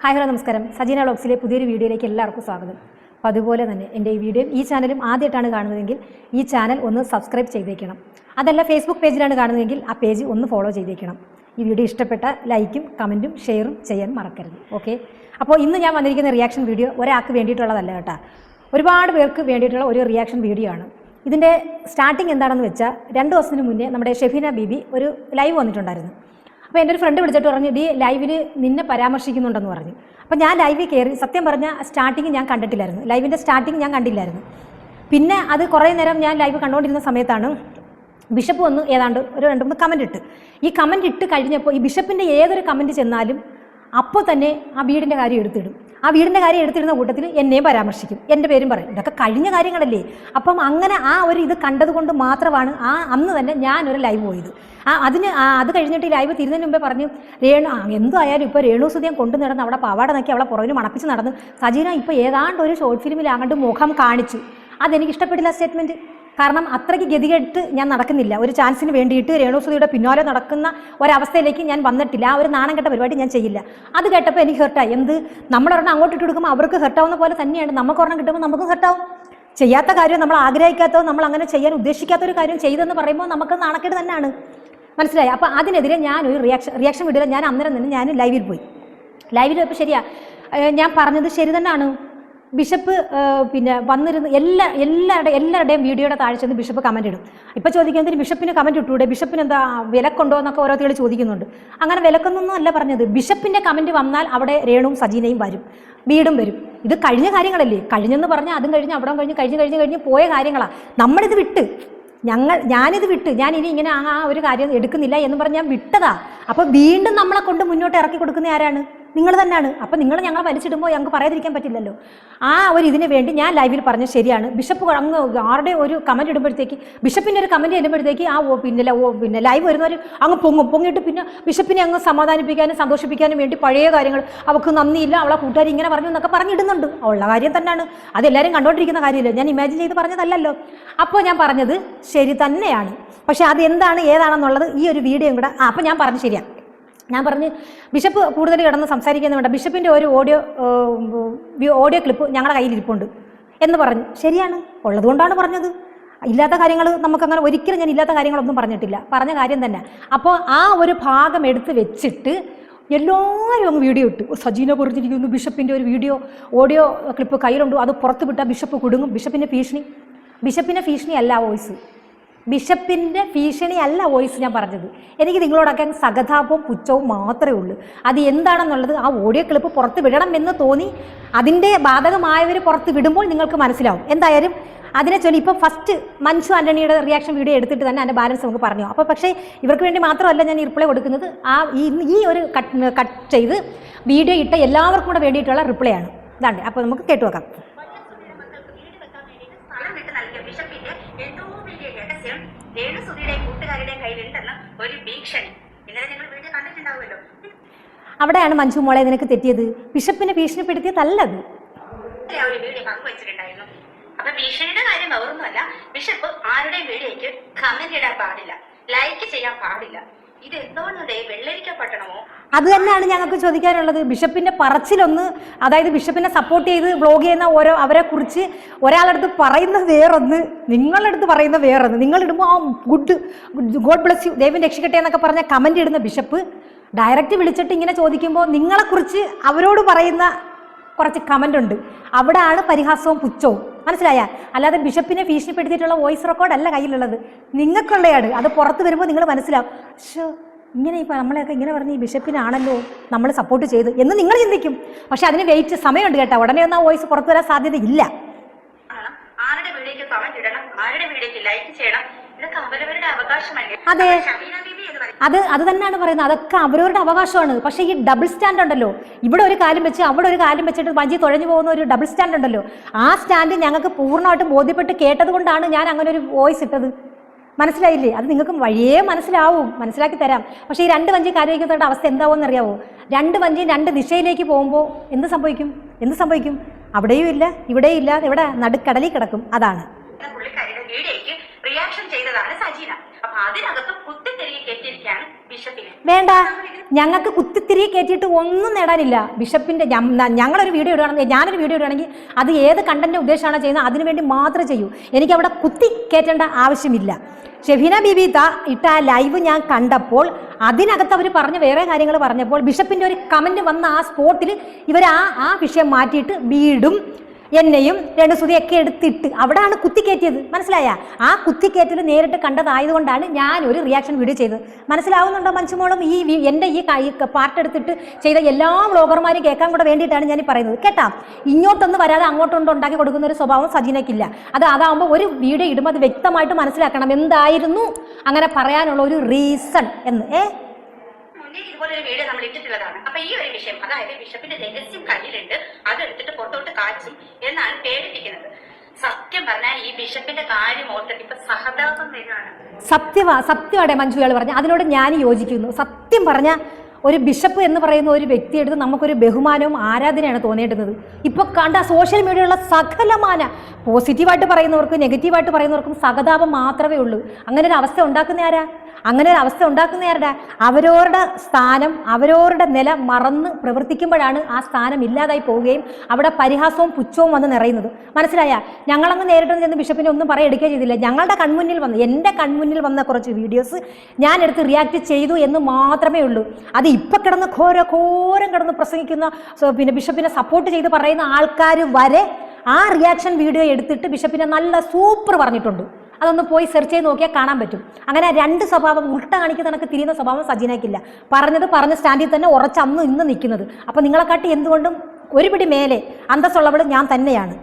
Hi hello നമസ്കാരം. സജീന വ്ളോഗ്സിലെ പുതിയൊരു വീഡിയോയിലേക്ക് എല്ലാവർക്കും സ്വാഗതം. അപ്പോൾ അതുപോലെ തന്നെ എന്റെ ഈ വീഡിയോയും ഈ ചാനലും ആദ്യമായിട്ടാണ് കാണുന്നതെങ്കിൽ ഈ ചാനൽ ഒന്ന് സബ്സ്ക്രൈബ് ചെയ്തേക്കണം. അതല്ല ഫേസ്ബുക്ക് പേജിലാണ് കാണുന്നതെങ്കിൽ ആ പേജ് ഒന്ന് ഫോളോ ചെയ്തേക്കണം. ഈ വീഡിയോ ഇഷ്ടപ്പെട്ട ലൈക്കും കമന്റും ഷെയറും ചെയ്യാൻ മറക്കരുത്. ഓക്കെ? അപ്പോൾ ഇന്ന് ഞാൻ വന്നിരിക്കുന്ന റിയാക്ഷൻ വീഡിയോ ഒരാൾക്ക് വേണ്ടിയിട്ടുള്ളതല്ല കേട്ടോ. ഒരുപാട് പേർക്ക് വേണ്ടിയിട്ടുള്ള ഒരു റിയാക്ഷൻ വീഡിയോ ആണ്. ഇതിന്റെ സ്റ്റാർട്ടിങ് എന്താണെന്ന് വെച്ചാൽ രണ്ട് ദിവസത്തിന് മുന്നേ നമ്മുടെ ഷെഫീന ബീബി ഒരു ലൈവ് വന്നിട്ടുണ്ടായിരുന്നു. അപ്പോൾ എന്റെ ഒരു ഫ്രണ്ട് വിളിച്ചിട്ട് പറഞ്ഞു ഡി ലൈവിൽ നിന്നെ പരാമർശിക്കുന്നുണ്ടെന്ന് പറഞ്ഞു. അപ്പോൾ ഞാൻ ലൈവിൽ കയറി സത്യം പറഞ്ഞാൽ സ്റ്റാർട്ടിങ് ഞാൻ കണ്ടിട്ടില്ലായിരുന്നു. ലൈവിന്റെ സ്റ്റാർട്ടിങ് ഞാൻ കണ്ടില്ലായിരുന്നു. പിന്നെ അത് കുറേ നേരം ഞാൻ ലൈവ് കണ്ടുകൊണ്ടിരുന്ന സമയത്താണ് ബിഷപ്പ് വന്ന് ഏതാണ്ട് ഒരു രണ്ട് മൂന്ന് കമന്റ് ഇട്ട്. ഈ കമന്റ് ഇട്ട് കഴിഞ്ഞപ്പോൾ ഈ ബിഷപ്പിന്റെ ഏതൊരു കമന്റ് ചെന്നാലും അപ്പോൾ തന്നെ ആ വീടിന്റെ കാര്യം എടുത്തിടും. ആ വീടിന്റെ കാര്യം എടുത്തിരുന്ന കൂട്ടത്തിൽ എന്നെയും പരാമർശിക്കും. എന്റെ പേരും പറയും. ഇതൊക്കെ കഴിഞ്ഞ കാര്യങ്ങളല്ലേ? അപ്പം അങ്ങനെ ആ ഒരു ഇത് കണ്ടതുകൊണ്ട് മാത്രമാണ് ആ അന്ന് തന്നെ ഞാനൊരു ലൈവ് പോയത്. ആ അതിന് അത് കഴിഞ്ഞിട്ട് ലൈവ് തിരുന്നതിന് മുമ്പേ പറഞ്ഞു രേണു എന്തായാലും ഇപ്പോൾ രേണു സുധിയം കൊണ്ടു നടന്ന് അവിടെ പാവാട നോക്കി അവളെ പുറകിൽ മണപ്പിച്ച് നടന്ന് സജീന ഇപ്പോൾ ഏതാണ്ട് ഒരു ഷോർട്ട് അങ്ങോട്ട് മുഖം കാണിച്ചു. അതെനിക്ക് ഇഷ്ടപ്പെട്ടില്ല സ്റ്റേറ്റ്മെന്റ് കാരണം അത്രയ്ക്ക് ഗതികെട്ട് ഞാൻ നടക്കുന്നില്ല. ഒരു ചാൻസിന് വേണ്ടിയിട്ട് രേണുസുതിയുടെ പിന്നാലെ നടക്കുന്ന ഒരവസ്ഥയിലേക്ക് ഞാൻ വന്നിട്ടില്ല. ആ ഒരു നാണം കെട്ട പരിപാടി ഞാൻ ചെയ്യില്ല. അത് കേട്ടപ്പോൾ എനിക്ക് ഹെർട്ടായി എന്ത്? നമ്മളൊരെണ്ണം അങ്ങോട്ട് ഇട്ട് കൊടുക്കുമ്പോൾ അവർക്ക് ഹെർട്ടാവുന്ന പോലെ തന്നെയാണ്. നമുക്ക് ഒരെണ്ണം കിട്ടുമ്പോൾ നമുക്കും ഹെർട്ടാവും ചെയ്യാത്ത കാര്യം നമ്മൾ ആഗ്രഹിക്കാത്തോ നമ്മൾ അങ്ങനെ ചെയ്യാൻ ഉദ്ദേശിക്കാത്ത ഒരു കാര്യം ചെയ്തെന്ന് പറയുമ്പോൾ നമുക്ക് നാണക്കേട് തന്നെയാണ്. മനസ്സിലായി? അപ്പോൾ അതിനെതിരെ ഒരു റിയാക്ഷൻ റിയാക്ഷൻ വീഡിയോയിൽ ഞാൻ അന്നേരം തന്നെ ഞാൻ ലൈവിൽ പോയി. ലൈവിൽ പോയപ്പോൾ ശരിയാ. ഞാൻ പറഞ്ഞത് ശരി തന്നെയാണ്. ബിഷപ്പ് പിന്നെ വന്നിരുന്ന് എല്ലാ എല്ലാവരുടെ എല്ലാവരുടെയും വീഡിയോയുടെ താഴെ ചെന്ന് ബിഷപ്പ് കമന്റ് ഇടും. ഇപ്പോൾ ചോദിക്കുന്നതിന് ബിഷപ്പിന് കമന്റ് ഇട്ടൂടെ? ബിഷപ്പിന് എന്താ വിലക്കുണ്ടോ എന്നൊക്കെ ഓരോരുത്തർ ചോദിക്കുന്നുണ്ട്. അങ്ങനെ വിലക്കൊന്നൊന്നും അല്ല പറഞ്ഞത്. ബിഷപ്പിന്റെ കമന്റ് വന്നാൽ അവിടെ രേണുവും സജീനയും വരും. വീടും വരും. ഇത് കഴിഞ്ഞ കാര്യങ്ങളല്ലേ? കഴിഞ്ഞെന്ന് പറഞ്ഞാൽ അതും കഴിഞ്ഞ് അവിടെ കഴിഞ്ഞ് കഴിഞ്ഞ് കഴിഞ്ഞ് കഴിഞ്ഞ് പോയ കാര്യങ്ങളാണ് നമ്മളിത് വിട്ട്. ഞങ്ങൾ ഞാനിത് വിട്ട്. ഞാൻ ഇനി ഇങ്ങനെ ആ ഒരു കാര്യം എടുക്കുന്നില്ല എന്ന് പറഞ്ഞ് ഞാൻ വിട്ടതാ. അപ്പോൾ വീണ്ടും നമ്മളെ കൊണ്ട് മുന്നോട്ട് ഇറക്കി കൊടുക്കുന്ന ആരാണ്? നിങ്ങൾ തന്നെയാണ്. അപ്പം നിങ്ങൾ ഞങ്ങളെ വലിച്ചിടുമ്പോൾ ഞങ്ങൾക്ക് പറയാതിരിക്കാൻ പറ്റില്ലല്ലോ. ആ ഒരു ഇതിന് വേണ്ടി ഞാൻ ലൈവിൽ പറഞ്ഞു ശരിയാണ്. ബിഷപ്പ് അങ്ങ് ആരുടെ ഒരു കമന്റ് ഇടുമ്പോഴത്തേക്ക് ബിഷപ്പിന്റെ ഒരു കമന്റ് ഇടുമ്പോഴത്തേക്ക് ആ ഓ പിന്നെ ഓ പിന്നെ ലൈവ് വരുന്നവർ അങ്ങ് പൊങ്ങും. പൊങ്ങിയിട്ട് പിന്നെ ബിഷപ്പിനെ അങ്ങ് സമാധാനിപ്പിക്കാനും സന്തോഷിപ്പിക്കാനും വേണ്ടി പഴയ കാര്യങ്ങൾ അവൾക്ക് നന്ദിയില്ല അവളെ കൂട്ടുകാർ ഇങ്ങനെ പറഞ്ഞു എന്നൊക്കെ പറഞ്ഞിടുന്നുണ്ട്. ഉള്ള കാര്യം തന്നെയാണ്. അതെല്ലാവരും കണ്ടുകൊണ്ടിരിക്കുന്ന കാര്യമില്ല? ഞാൻ ഇമാജിൻ ചെയ്ത് പറഞ്ഞതല്ലല്ലോ. അപ്പോൾ ഞാൻ പറഞ്ഞത് ശരി തന്നെയാണ്. പക്ഷേ അത് എന്താണ് ഏതാണെന്നുള്ളത് ഈ ഒരു വീഡിയോയും കൂടെ ആ അപ്പോൾ ഞാൻ പറഞ്ഞു ശരിയാണ് ഞാൻ പറഞ്ഞ് ബിഷപ്പ് കൂടുതൽ കിടന്ന് സംസാരിക്കുന്ന വേണ്ട ബിഷപ്പിന്റെ ഒരു ഓഡിയോ ഓഡിയോ ക്ലിപ്പ് ഞങ്ങളുടെ കയ്യിൽ ഇരിപ്പുണ്ട് എന്ന് പറഞ്ഞു. ശരിയാണ് ഉള്ളതുകൊണ്ടാണ് പറഞ്ഞത്. ഇല്ലാത്ത കാര്യങ്ങൾ നമുക്കങ്ങനെ ഒരിക്കലും ഞാൻ ഇല്ലാത്ത കാര്യങ്ങളൊന്നും പറഞ്ഞിട്ടില്ല. പറഞ്ഞ കാര്യം തന്നെ. അപ്പോൾ ആ ഒരു ഭാഗം എടുത്ത് വെച്ചിട്ട് എല്ലാവരും അങ്ങ് വീഡിയോ ഇട്ടു. സജീന പൊറിഞ്ഞിരിക്കുന്നു ബിഷപ്പിന്റെ ഒരു വീഡിയോ ഓഡിയോ ക്ലിപ്പ് കയ്യിലുണ്ട്. അത് പുറത്ത് വിട്ടാൽ ബിഷപ്പ് കുടുങ്ങും. ബിഷപ്പിന്റെ ഭീഷണി. ബിഷപ്പിന്റെ ഭീഷണി അല്ല വോയിസ്. ബിഷപ്പിന്റെ ഭീഷണിയല്ല വോയിസ് ഞാൻ പറഞ്ഞത്. എനിക്ക് നിങ്ങളോടൊക്കെ സഹതാപവും പുച്ഛവും മാത്രമേ ഉള്ളൂ. അത് എന്താണെന്നുള്ളത് ആ ഓഡിയോ ക്ലിപ്പ് പുറത്ത് വിടണം എന്ന് തോന്നി. അതിന്റെ ബാധകമായവർ പുറത്ത് വിടുമ്പോൾ നിങ്ങൾക്ക് മനസ്സിലാവും. എന്തായാലും അതിനെ ചൊല്ലി ഇപ്പോൾ ഫസ്റ്റ് മൻസു ആന്റണിയുടെ റിയാക്ഷൻ വീഡിയോ എടുത്തിട്ട് തന്നെ അതിന്റെ ബാലൻസ് നമുക്ക് പറഞ്ഞു. അപ്പോൾ പക്ഷേ ഇവർക്ക് വേണ്ടി മാത്രമല്ല ഞാൻ ഈ റിപ്ലൈ കൊടുക്കുന്നത്. ആ ഈ ഒരു കട്ട് കട്ട് ചെയ്ത് വീഡിയോ ഇട്ട എല്ലാവർക്കും കൂടെ വേണ്ടിയിട്ടുള്ള റിപ്ലൈ ആണ്. ഇതാണ്ട്. അപ്പോൾ നമുക്ക് കേട്ടു നോക്കാം സ്ഥലം വിട്ട് നൽകിയ ബിഷപ്പിന്റെ എന്തോ വലിയ രഹസ്യം രേണുസുതിയുടെയും കൂട്ടുകാരുടെയും കയ്യിലുണ്ടെന്ന് ഒരു ഭീഷണി. ഇന്നലെ നിങ്ങൾ വീഡിയോ കണ്ടിട്ടുണ്ടാവുമല്ലോ. അവിടെയാണ് മഞ്ജു മോളെ നിനക്ക് തെറ്റിയത്. ബിഷപ്പിനെ ഭീഷണിപ്പെടുത്തിയതല്ലത് അത് ഒരു വീഡിയോ പങ്കുവച്ചിട്ടുണ്ടായിരുന്നു. അപ്പൊ ഭീഷണിയുടെ കാര്യം ഓർമ്മല്ല ബിഷപ്പ് ആരുടെയും വീഡിയോയ്ക്ക് കമന്റ് ഇടാൻ പാടില്ല. ലൈക്ക് ചെയ്യാൻ പാടില്ല. അത് തന്നെയാണ് ഞങ്ങൾക്ക് ചോദിക്കാനുള്ളത്. ബിഷപ്പിന്റെ പറച്ചിലൊന്ന് അതായത് ബിഷപ്പിനെ സപ്പോർട്ട് ചെയ്ത് വ്ലോഗ് ചെയ്യുന്ന ഓരോ അവരെ കുറിച്ച് ഒരാളടുത്ത് പറയുന്ന വേറൊന്ന് നിങ്ങളുടെ അടുത്ത് പറയുന്ന വേറൊന്ന്. നിങ്ങൾ ഇടുമ്പോൾ ആ ഗുഡ് ഗോഡ് ബ്ലസ് യു ദൈവം രക്ഷിക്കട്ടെ എന്നൊക്കെ പറഞ്ഞ കമന്റ് ഇടുന്ന ബിഷപ്പ് ഡയറക്റ്റ് വിളിച്ചിട്ട് ഇങ്ങനെ ചോദിക്കുമ്പോൾ നിങ്ങളെക്കുറിച്ച് അവരോട് പറയുന്ന കുറച്ച് കമന്റ് ഉണ്ട്. അവിടെയാണ് പരിഹാസവും പുച്ഛവും. മനസ്സിലായ? അല്ലാതെ ബിഷപ്പിനെ ഭീഷണിപ്പെടുത്തിയിട്ടുള്ള വോയിസ് റെക്കോർഡ് അല്ല കയ്യിലുള്ളത്. നിങ്ങൾക്കുള്ളയാണ്. അത് പുറത്ത് വരുമ്പോൾ നിങ്ങൾ മനസ്സിലാവും. ഷോ ഇങ്ങനെ ഇപ്പോൾ നമ്മളെയൊക്കെ ഇങ്ങനെ പറഞ്ഞ് ഈ ബിഷപ്പിനാണല്ലോ നമ്മൾ സപ്പോർട്ട് ചെയ്ത് എന്ന് നിങ്ങൾ ചിന്തിക്കും. പക്ഷെ അതിന് വെയിറ്റ് സമയമുണ്ട് കേട്ടോ. ഉടനെ ഒന്നും ആ വോയിസ് പുറത്തു വരാൻ സാധ്യത ഇല്ല. ആരുടെ കമന്റ് ഇടണം ആരുടെ ലൈക്ക് ചെയ്യണം? ഇതൊക്കെ അവരവരുടെ അവകാശമല്ലേ? അതെ. അത് അത് തന്നെയാണ് പറയുന്നത്. അതൊക്കെ അവരവരുടെ അവകാശമാണ്. പക്ഷേ ഈ ഡബിൾ സ്റ്റാൻഡ് ഉണ്ടല്ലോ. ഇവിടെ ഒരു കാലം വെച്ച് അവിടെ ഒരു കാലം വെച്ചിട്ട് വഞ്ചി തുഴഞ്ഞു പോകുന്ന ഒരു ഡബിൾ സ്റ്റാൻഡ് ഉണ്ടല്ലോ. ആ സ്റ്റാൻഡ് ഞങ്ങൾക്ക് പൂർണമായിട്ടും ബോധ്യപ്പെട്ട് കേട്ടതുകൊണ്ടാണ് ഞാൻ അങ്ങനെ ഒരു വോയിസ് ഇട്ടത്. മനസ്സിലായില്ലേ? അത് നിങ്ങൾക്ക് വഴിയേ മനസ്സിലാവും. മനസ്സിലാക്കി തരാം. പക്ഷേ ഈ രണ്ട് വഞ്ചി കാര്യവയ്ക്കുന്നവരുടെ അവസ്ഥ എന്താവുമെന്ന് അറിയാവോ രണ്ട് വഞ്ചിയും രണ്ട് ദിശയിലേക്ക് പോകുമ്പോൾ എന്ത് സംഭവിക്കും? എന്ത് സംഭവിക്കും? അവിടെയും ഇല്ല ഇവിടെയും ഇല്ല. ഇവിടെ നടുക്കടലിൽ കിടക്കും. അതാണ്. വേണ്ട. ഞങ്ങൾക്ക് കുത്തിത്തിരി കയറ്റിയിട്ട് ഒന്നും നേടാനില്ല. ബിഷപ്പിന്റെ ഞങ്ങളൊരു വീഡിയോ ഇടുകയാണെങ്കിൽ ഞാനൊരു വീഡിയോ ഇടുകയാണെങ്കിൽ അത് ഏത് കണ്ടന്റ് ഉദ്ദേശമാണ് ചെയ്യുന്നത് അതിനുവേണ്ടി മാത്രം ചെയ്യൂ. എനിക്ക് അവിടെ കുത്തി കയറ്റേണ്ട ആവശ്യമില്ല. ഷെഫീന ബിബിത ഇട്ട ആ ലൈവ് ഞാൻ കണ്ടപ്പോൾ അതിനകത്ത് അവർ പറഞ്ഞ വേറെ കാര്യങ്ങൾ പറഞ്ഞപ്പോൾ ബിഷപ്പിന്റെ ഒരു കമന്റ് വന്ന ആ സ്പോട്ടിൽ ഇവർ ആ ആ വിഷയം മാറ്റിയിട്ട് വീടും എന്നെയും രണ്ട് ശ്രുതിയൊക്കെ എടുത്തിട്ട് അവിടെയാണ് കുത്തിക്കയറ്റിയത് മനസ്സിലായ? ആ കുത്തിക്കയറ്റൽ നേരിട്ട് കണ്ടതായതുകൊണ്ടാണ് ഞാൻ ഒരു റിയാക്ഷൻ വീഡിയോ ചെയ്തത്. മനസ്സിലാവുന്നുണ്ടോ മനുഷ്യമോളും? ഈ എന്റെ ഈ പാർട്ട് എടുത്തിട്ട് ചെയ്ത എല്ലാ വ്ളോഗർമാരും കേൾക്കാൻ കൂടെ വേണ്ടിയിട്ടാണ് ഞാൻ പറയുന്നത്. കേട്ടാ? ഇങ്ങോട്ടൊന്ന് വരാതെ അങ്ങോട്ടൊന്നും ഉണ്ടാക്കി കൊടുക്കുന്ന ഒരു സ്വഭാവം സജീനയ്ക്കില്ല. അത് അതാകുമ്പോൾ ഒരു വീഡിയോ ഇടുമ്പോൾ അത് വ്യക്തമായിട്ട് മനസ്സിലാക്കണം. എന്തായിരുന്നു? അങ്ങനെ പറയാനുള്ള ഒരു റീസൺ എന്ന്. ഏ? മുന്നേ ഇതുപോലെ ഒരു വീഡിയോ നമ്മൾ ഇട്ടിട്ടുള്ളതാണ്. അപ്പൊ ഈ ഒരു വിഷയം അതായത് ബിഷപ്പിന്റെ രഹസ്യം കയ്യിലുണ്ട്. അത് എടുത്തിട്ട് പുറത്തോട്ട് കാച്ചും എന്നാണ് പേടിപ്പിക്കുന്നത്. സത്യം പറഞ്ഞാൽ ഈ ബിഷപ്പിന്റെ കാര്യം ഓർത്തിട്ട് ഇപ്പൊ സഹതാപം വരികയാണ്. സത്യവാ സത്യമാടെ മഞ്ജുകൾ പറഞ്ഞ അതിനോട് ഞാൻ യോജിക്കുന്നു. സത്യം പറഞ്ഞ ഒരു ബിഷപ്പ് എന്ന് പറയുന്ന ഒരു വ്യക്തിയെടുത്ത് നമുക്കൊരു ബഹുമാനവും ആരാധനയാണ് തോന്നേണ്ടുന്നത്. ഇപ്പൊ കണ്ട സോഷ്യൽ മീഡിയയിലുള്ള സകലമാന പോസിറ്റീവായിട്ട് പറയുന്നവർക്കും നെഗറ്റീവായിട്ട് പറയുന്നവർക്കും സഹതാപം മാത്രമേ ഉള്ളൂ. അങ്ങനെ ഒരു അവസ്ഥ ഉണ്ടാക്കുന്ന ആരാ? അങ്ങനെ ഒരു അവസ്ഥ ഉണ്ടാക്കുന്ന ആരുടെ? അവരവരുടെ സ്ഥാനം അവരവരുടെ നില മറന്ന് പ്രവർത്തിക്കുമ്പോഴാണ് ആ സ്ഥാനം ഇല്ലാതായി പോവുകയും അവിടെ പരിഹാസവും പുച്ഛവും വന്ന് നിറയുന്നത്. മനസ്സിലായ? ഞങ്ങളങ്ങ് നേരിട്ട് ചെന്ന് ബിഷപ്പിനെ ഒന്നും പറയെടുക്കുകയും ചെയ്തില്ല. ഞങ്ങളുടെ കൺമുന്നിൽ വന്ന് എന്റെ കൺമുന്നിൽ വന്ന കുറച്ച് വീഡിയോസ് ഞാൻ എടുത്ത് റിയാക്ട് ചെയ്തു എന്ന് മാത്രമേ ഉള്ളൂ. അത് ഇപ്പം കിടന്ന് ഘോര ഘോരം കിടന്ന് പ്രസംഗിക്കുന്ന പിന്നെ ബിഷപ്പിനെ സപ്പോർട്ട് ചെയ്ത് പറയുന്ന ആൾക്കാർ വരെ ആ റിയാക്ഷൻ വീഡിയോ എടുത്തിട്ട് ബിഷപ്പിനെ നല്ല സൂപ്പർ പറഞ്ഞിട്ടുണ്ട്. അതൊന്ന് പോയി സെർച്ച് ചെയ്ത് നോക്കിയാൽ കാണാൻ പറ്റും. അങ്ങനെ രണ്ട് സ്വഭാവം ഉൾട്ട കാണിക്കുന്ന കണക്ക് തിരിയുന്ന സ്വഭാവം സജീനയ്ക്കില്ല. പറഞ്ഞത് പറഞ്ഞ സ്റ്റാൻഡിൽ തന്നെ ഉറച്ച് അന്ന് ഇന്ന് നിൽക്കുന്നത്. അപ്പോൾ നിങ്ങളെക്കാട്ടി എന്തുകൊണ്ടും ഒരുപിടി മേലെ അന്തസ്സുള്ളവൾ ഞാൻ തന്നെയാണ്.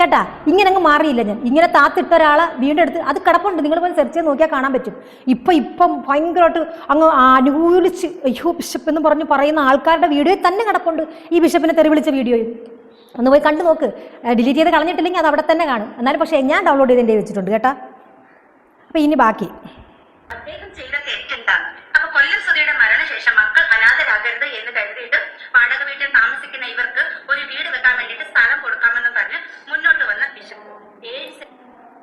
കേട്ടാ ഇങ്ങനെ അങ്ങ് മാറിയില്ല ഞാൻ. ഇങ്ങനെ താത്തിട്ട ഒരാളെ വീണ്ടും എടുത്ത് അത് കിടപ്പുണ്ട്. നിങ്ങൾ പോയി സെർച്ച് ചെയ്ത് നോക്കിയാൽ കാണാൻ പറ്റും. ഇപ്പം ഇപ്പം ഭയങ്കരമായിട്ട് അങ്ങ് അനുകൂലിച്ച് അയ്യോ ബിഷപ്പ് എന്ന് പറഞ്ഞ് പറയുന്ന ആൾക്കാരുടെ വീഡിയോയിൽ തന്നെ കിടപ്പുണ്ട്. ഈ ബിഷപ്പിനെ തെറി വിളിച്ച വീഡിയോയിൽ ഒന്ന് പോയി കണ്ടു നോക്ക്. ഡിലീറ്റ് ചെയ്ത് കളഞ്ഞിട്ടില്ലെങ്കിൽ അത് അവിടെ തന്നെ കാണും. എന്നാലും പക്ഷേ ഞാൻ ഡൗൺലോഡ് ചെയ്ത് എന്റെ വെച്ചിട്ടുണ്ട് കേട്ടാ. അപ്പം ഇനി ബാക്കി. മരണശേഷം മക്കൾ അനാഥരാകരുത് എന്ന് കരുതിയിട്ട് വാടക വീട്ടിൽ താമസിക്കുന്ന ഇവർക്ക് ഒരു വീട് വെക്കാൻ വേണ്ടിയിട്ട് സ്ഥലം കൊടുക്കാമെന്ന് പറഞ്ഞ് മുന്നോട്ട് വന്ന ബിഷപ്പ് ഏഴ് സെന്റ്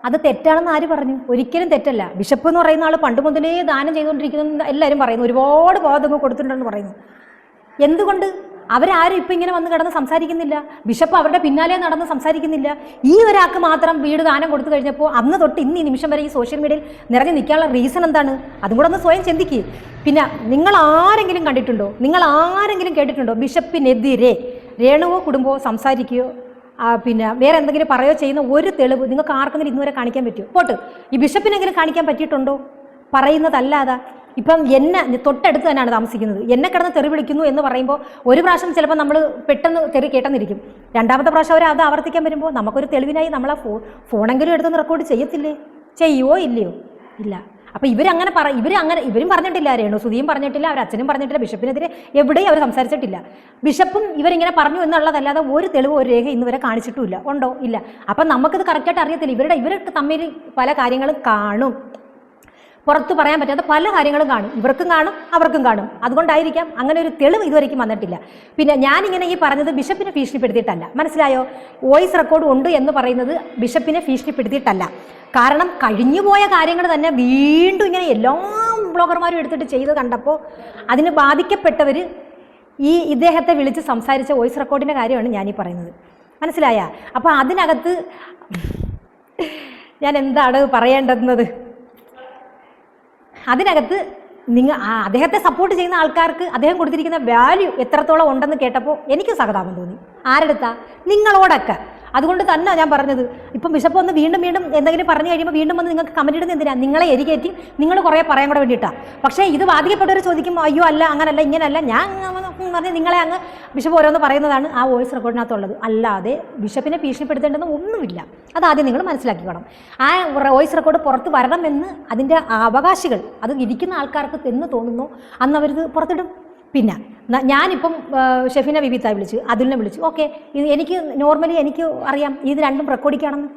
അത് തെറ്റാണെന്ന് ആര് പറഞ്ഞു? ഒരിക്കലും തെറ്റല്ല. ബിഷപ്പ് എന്ന് പറയുന്ന ആൾ പണ്ട് മുതലേ ദാനം ചെയ്തുകൊണ്ടിരിക്കുന്നു എല്ലാവരും പറയുന്നു. ഒരുപാട് ബോധങ്ങൾ കൊടുത്തിട്ടുണ്ടെന്ന് പറയുന്നു. എന്തുകൊണ്ട്? അവരാരും ഇപ്പം ഇങ്ങനെ വന്ന് കിടന്ന് സംസാരിക്കുന്നില്ല. ബിഷപ്പ് അവരുടെ പിന്നാലെ നടന്ന് സംസാരിക്കുന്നില്ല. ഈ ഒരാൾക്ക് മാത്രം വീട് ദാനം കൊടുത്തു കഴിഞ്ഞപ്പോൾ അന്ന് തൊട്ട് ഇന്ന് ഈ നിമിഷം വരെ ഈ സോഷ്യൽ മീഡിയയിൽ നിറഞ്ഞു നിൽക്കാനുള്ള റീസൺ എന്താണ്? അതും കൂടെ ഒന്ന് സ്വയം ചിന്തിക്കുക പിന്നെ നിങ്ങൾ ആരെങ്കിലും കണ്ടിട്ടുണ്ടോ? നിങ്ങൾ ആരെങ്കിലും കേട്ടിട്ടുണ്ടോ? ബിഷപ്പിനെതിരെ രേണുവോ കുടുംബമോ സംസാരിക്കുകയോ പിന്നെ വേറെ എന്തെങ്കിലും പറയോ ചെയ്യുന്ന ഒരു തെളിവ് നിങ്ങൾക്ക് ആർക്കെങ്കിലും ഇന്നുവരെ കാണിക്കാൻ പറ്റുമോ? പോട്ട് ഈ ബിഷപ്പിനെങ്കിലും കാണിക്കാൻ പറ്റിയിട്ടുണ്ടോ? പറയുന്നതല്ലാതെ. ഇപ്പം എന്നെ തൊട്ടടുത്ത് തന്നെയാണ് താമസിക്കുന്നത്. എന്നെ കിടന്ന് തെറി വിളിക്കുന്നു എന്ന് പറയുമ്പോൾ ഒരു പ്രാവശ്യം ചിലപ്പോൾ നമ്മൾ പെട്ടെന്ന് തെറി കേട്ടെന്നിരിക്കും. രണ്ടാമത്തെ പ്രാവശ്യം അവർ അത് ആവർത്തിക്കാൻ വരുമ്പോൾ നമുക്കൊരു തെളിവിനായി നമ്മളാ ഫോ ഫോണെങ്കിലും എടുത്തൊന്ന് റെക്കോർഡ് ചെയ്യത്തില്ലേ? ചെയ്യുവോ ഇല്ലയോ? ഇല്ല. അപ്പോൾ ഇവരങ്ങനെ പറ ഇവർ അങ്ങനെ ഇവരും പറഞ്ഞിട്ടില്ല രേണു സുധിയും പറഞ്ഞിട്ടില്ല അവർ അച്ഛനും പറഞ്ഞിട്ടില്ല ബിഷപ്പിനെതിരെ എവിടെയും അവർ സംസാരിച്ചിട്ടില്ല. ബിഷപ്പും ഇവരിങ്ങനെ പറഞ്ഞു എന്നുള്ളതല്ലാതെ ഒരു തെളിവ് ഒരു രേഖ ഇന്ന് വരെ കാണിച്ചിട്ടുമില്ല. ഉണ്ടോ? ഇല്ല. അപ്പം നമുക്കിത് കറക്റ്റായിട്ട് അറിയത്തില്ല. ഇവരുടെ ഇവർക്ക് തമ്മിൽ പല കാര്യങ്ങളും കാണും. പുറത്ത് പറയാൻ പറ്റാത്ത പല കാര്യങ്ങളും കാണും. ഇവർക്കും കാണും അവർക്കും കാണും. അതുകൊണ്ടായിരിക്കാം അങ്ങനെ ഒരു തെളിവ് ഇതുവരെയ്ക്കും വന്നിട്ടില്ല. പിന്നെ ഞാനിങ്ങനെ ഈ പറഞ്ഞത് ബിഷപ്പിനെ ഭീഷണിപ്പെടുത്തിയിട്ടല്ല. മനസ്സിലായോ? വോയിസ് റെക്കോർഡ് ഉണ്ട് എന്ന് പറയുന്നത് ബിഷപ്പിനെ ഭീഷണിപ്പെടുത്തിയിട്ടല്ല. കാരണം കഴിഞ്ഞുപോയ കാര്യങ്ങൾ തന്നെ വീണ്ടും ഇങ്ങനെ എല്ലാ ബ്ലോഗർമാരും എടുത്തിട്ട് ചെയ്ത് കണ്ടപ്പോൾ അതിന് ബാധിക്കപ്പെട്ടവർ ഈ ഇദ്ദേഹത്തെ വിളിച്ച് സംസാരിച്ച വോയിസ് റെക്കോർഡിന്റെ കാര്യമാണ് ഞാനീ പറയുന്നത്. മനസ്സിലായ? അപ്പോൾ അതിനകത്ത് ഞാൻ എന്താണ് പറയേണ്ടുന്നത്? അതിനകത്ത് നിങ്ങൾ അദ്ദേഹത്തെ സപ്പോർട്ട് ചെയ്യുന്ന ആൾക്കാർക്ക് അദ്ദേഹം കൊടുത്തിരിക്കുന്ന വാല്യൂ എത്രത്തോളം ഉണ്ടെന്ന് കേട്ടപ്പോൾ എനിക്ക് സഹതാപം തോന്നി. ആരെടുത്താ? നിങ്ങളോടൊക്കെ. അതുകൊണ്ട് തന്നെ ഞാൻ പറഞ്ഞത്. ഇപ്പം ബിഷപ്പ് ഒന്ന് വീണ്ടും വീണ്ടും എന്തെങ്കിലും പറഞ്ഞു കഴിയുമ്പോൾ വീണ്ടും വന്ന് നിങ്ങൾക്ക് കമന്റ് ഇടുന്ന എന്തിനാണ് നിങ്ങളെ എരികേറ്റി നിങ്ങൾ കുറേ പറയാൻ കൂടെ വേണ്ടിയിട്ടാണ് പക്ഷേ ഇത് ബാധിക്കപ്പെട്ടവർ ചോദിക്കും അയ്യോ അല്ല അങ്ങനല്ല ഇങ്ങനല്ല. ഞാൻ പറഞ്ഞ് നിങ്ങളെ അങ്ങ് ബിഷപ്പ് ഓരോന്ന് പറയുന്നതാണ് ആ വോയിസ് റെക്കോർഡിനകത്തുള്ളത് അല്ലാതെ ബിഷപ്പിനെ ഭീഷണിപ്പെടുത്തേണ്ടെന്ന് ഒന്നുമില്ല. അതാദ്യം നിങ്ങൾ മനസ്സിലാക്കിക്കണം. ആ വോയിസ് റെക്കോർഡ് പുറത്ത് വരണമെന്ന് അതിന്റെ അവകാശികൾ അത് ഇരിക്കുന്ന ആൾക്കാർക്ക് എന്ന് തോന്നുന്നു അന്ന് അവരിത് പുറത്തിടും. പിന്നെ ഞാനിപ്പം ഷെഫിനെ വിവിത്ത വിളിച്ചു അതുലിനെ വിളിച്ചു ഓക്കെ എനിക്ക് നോർമലി എനിക്ക് അറിയാം ഇത് രണ്ടും റെക്കോർഡിക്കാണെന്ന്.